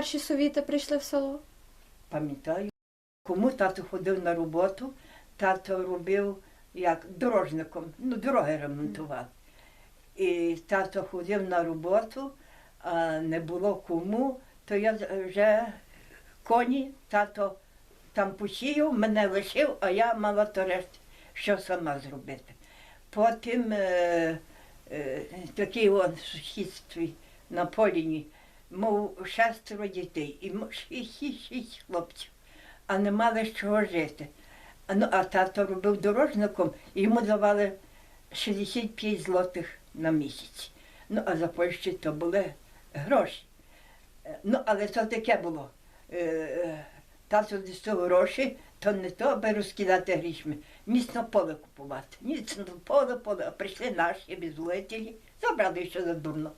перші совіти прийшли в село? Пам'ятаю, кому тато ходив на роботу, тато робив як дорожником, ну, дороги ремонтував. І тато ходив на роботу, а не було кому, то я вже коні, тато там посіяв, мене лишив, а я мала то що сама зробити. Потім е, е, такий он сусідстві на Поліні, мов шестеро дітей, і шість, шість, шість хлопців, а не мали з чого жити. А, ну, а тато робив дорожником, і йому давали 65 злотих на місяць. Ну, а за Польщі то були гроші. Е, Ну, але це таке було. Е, Тато дістав гроші, то не то, аби розкидати грішми, міцно поле купувати. Міцно поле, поле, а прийшли наші безволителі, забрали що за дурно.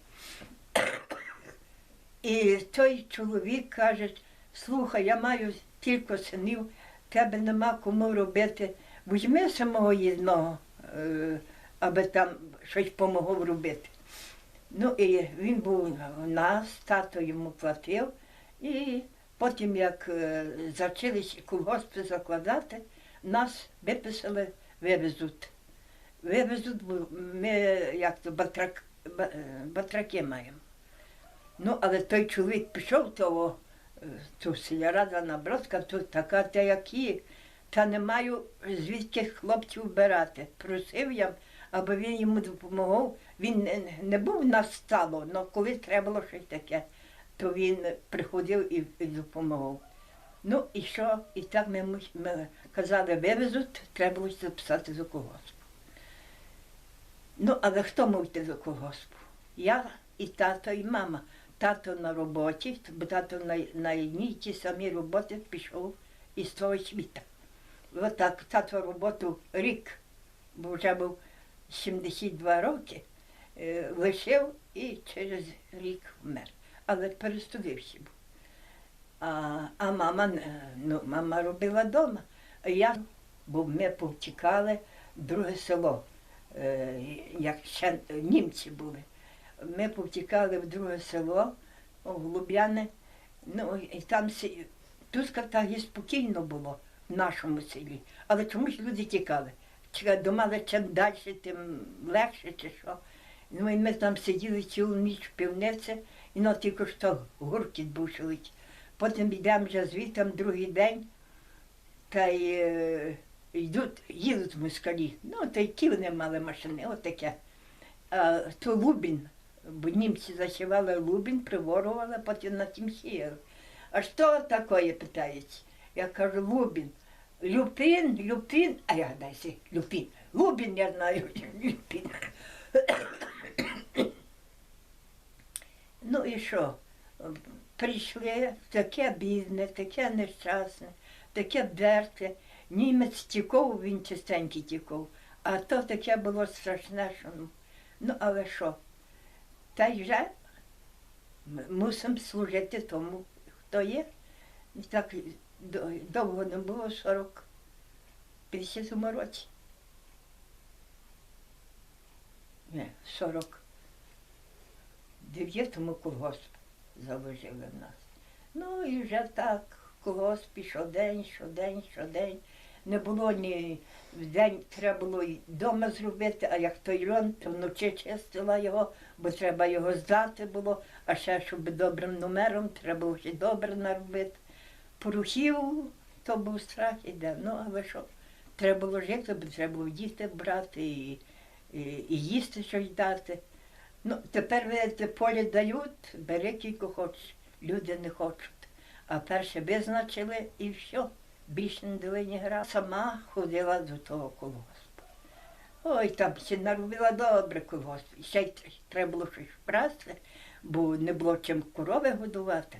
І той чоловік каже, слухай, я маю тільки синів, тебе нема кому робити. Візьми самого єдного, е, аби там щось помогав робити. Ну і він був у нас, тато йому платив. І потім, як е, зачалися колгоспи закладати, нас виписали, вивезуть. Вивезуть, ми як то батрак, е, батраки маємо. Ну, але той чоловік пішов того, е, ту сільрада на Бродка, тут така та як є, та не маю звідки хлопців брати. Просив я, аби він йому допомагав. Він не, не був в нас стало, але коли треба було щось таке, то він приходив і, і допомагав. Ну і що? І так ми, ми казали, вивезуть, треба було записати за колгосп. Ну, але хто мав йти за колгоспу? Я і тато, і мама. Тато на роботі, бо тато на, на одній ті самі роботи пішов із того світа. Отак тато роботу рік, бо вже був 72 роки, е, лишив і через рік вмер. Але перестудився був. А, а мама, е, ну, мама робила вдома. А я, бо ми повтікали в друге село, е, як ще німці були. Ми повтікали в друге село, у Глуб'яне, ну і там тут так і спокійно було в нашому селі. Але чомусь люди тікали. Думали, чим далі, тим легше чи що. Ну і ми там сиділи цілу ніч в півниці, і ну тільки що гуркіт був. Потім йдемо вже звідти другий день, та й е, йдуть, їдуть москалі. Ну, та й ті вони мали машини, отаке. А, то Лубін, бо німці засівали Лубін, приворували, потім на тім сіяли. А що таке, питають? Я кажу, Лубін. Люпін, Люпін, а я дайся, Люпін. Лубін, я знаю, Люпін. ну і що? Прийшли таке бідне, таке нещасне, таке берте. Німець тікав, він чистенький тікав. А то таке було страшне, що ну. Ну, але що? Та й вже мусимо служити тому, хто є. І так довго не було 40 50 році. 40 дев'ятому колгосп заложили в нас. Ну і вже так, в колгоспі щодень, щодень, щодень. Не було ні в день треба було вдома зробити, а як той рон, то вночі чистила його, бо треба його здати було, а ще, щоб добрим номером, треба було ще добре наробити. Порухів, то був страх іде. Ну, але що, треба було жити, бо треба було діти брати і, і, і їсти щось дати. Ну, тепер видите, полі дають, бери кілько хочеш, люди не хочуть. А перше визначили і все. Більше не долині гра. Сама ходила до того колгоспу. Ой, там ще наробила добре колгосп. Ще й треба було щось вкрасти, бо не було чим корови годувати.